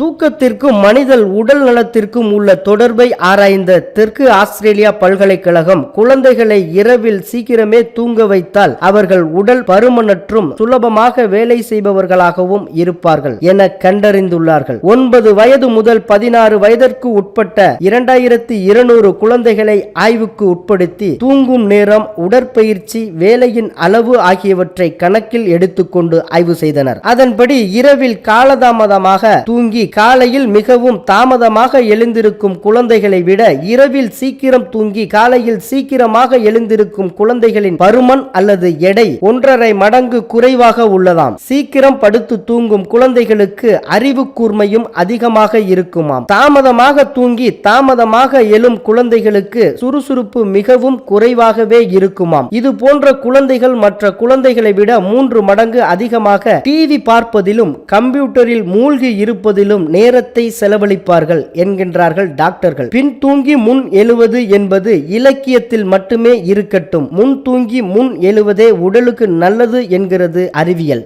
தூக்கத்திற்கும் மனிதல் உடல் நலத்திற்கும் உள்ள தொடர்பை ஆராய்ந்த தெற்கு ஆஸ்திரேலியா பல்கலைக்கழகம் குழந்தைகளை இரவில் சீக்கிரமே தூங்க வைத்தால் அவர்கள் உடல் பருமனற்றும் சுலபமாக வேலை செய்பவர்களாகவும் இருப்பார்கள் என கண்டறிந்துள்ளார்கள். ஒன்பது வயது முதல் பதினாறு வயதிற்கு உட்பட்ட இரண்டாயிரத்தி இருநூறு குழந்தைகளை ஆய்வுக்கு உட்படுத்தி தூங்கும் நேரம் உடற்பயிற்சி வேலையின் அளவு ஆகியவற்றை கணக்கில் எடுத்துக்கொண்டு ஆய்வு செய்தனர். அதன்படி இரவில் காலதாமதமாக தூங்கி காலையில் மிகவும் தாமதமாக எழுந்திருக்கும் குழந்தைகளை விட இரவில் சீக்கிரம் தூங்கி காலையில் சீக்கிரமாக எழுந்திருக்கும் குழந்தைகளின் பருமன் அல்லது எடை ஒன்றரை மடங்கு குறைவாக உள்ளதாம். சீக்கிரம் படுத்து தூங்கும் குழந்தைகளுக்கு அறிவு கூர்மையும் அதிகமாக இருக்குமாம். தாமதமாக தூங்கி தாமதமாக எழும் குழந்தைகளுக்கு சுறுசுறுப்பு மிகவும் குறைவாகவே இருக்குமாம். இது போன்ற குழந்தைகள் மற்ற குழந்தைகளை விட மூன்று மடங்கு அதிகமாக டிவி பார்ப்பதிலும் கம்ப்யூட்டரில் மூழ்கி இருப்பதிலும் நேரத்தை செலவழிப்பார்கள் என்கின்றார்கள் டாக்டர்கள். பின் தூங்கி முன் எழுவது என்பது இலக்கியத்தில் மட்டுமே இருக்கட்டும். முன் தூங்கி முன் எழுவதே உடலுக்கு நல்லது என்கிறது அறிவியல்.